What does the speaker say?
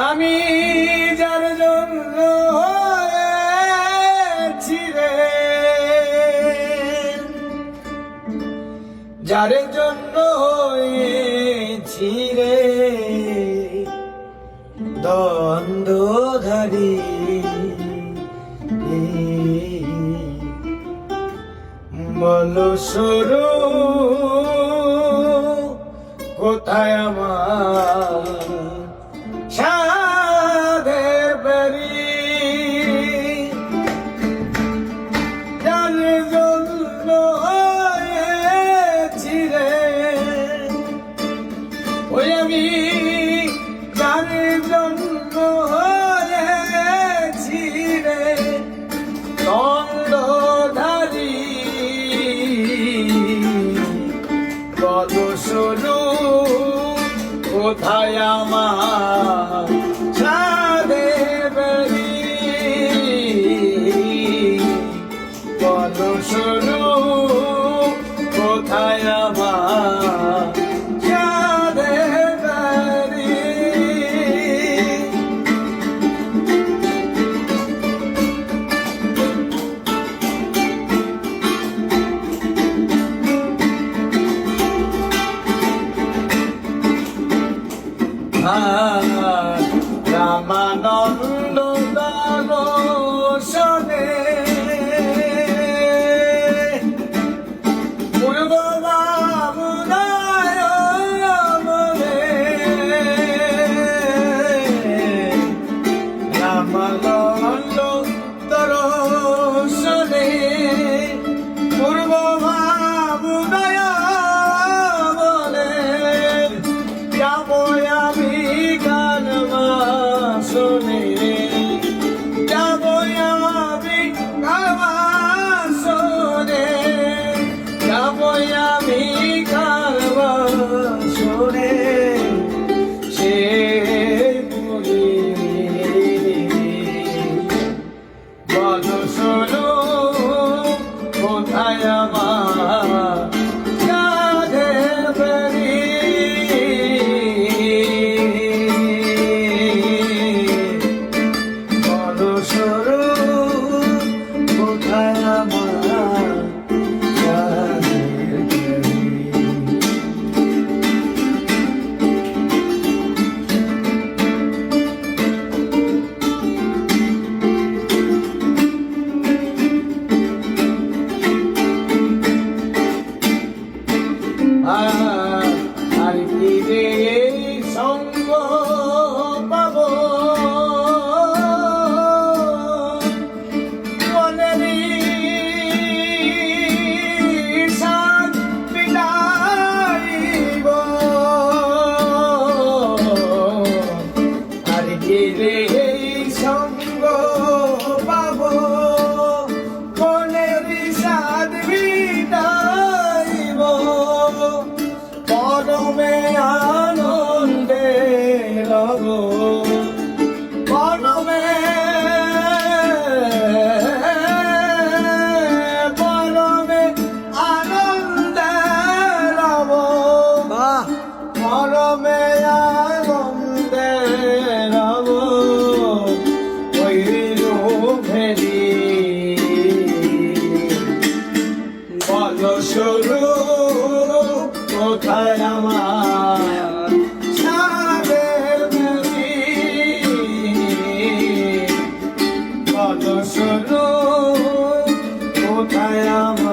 আমি যার জন্য ছিরে যার জন্য ছিরে দ্বন্দ্বধারী বল সরু কোথায় আমার ওই আমি যার জন্য হয়েছি রে দণ্ডধারী কত শোনো কোথায় আমার My on I am.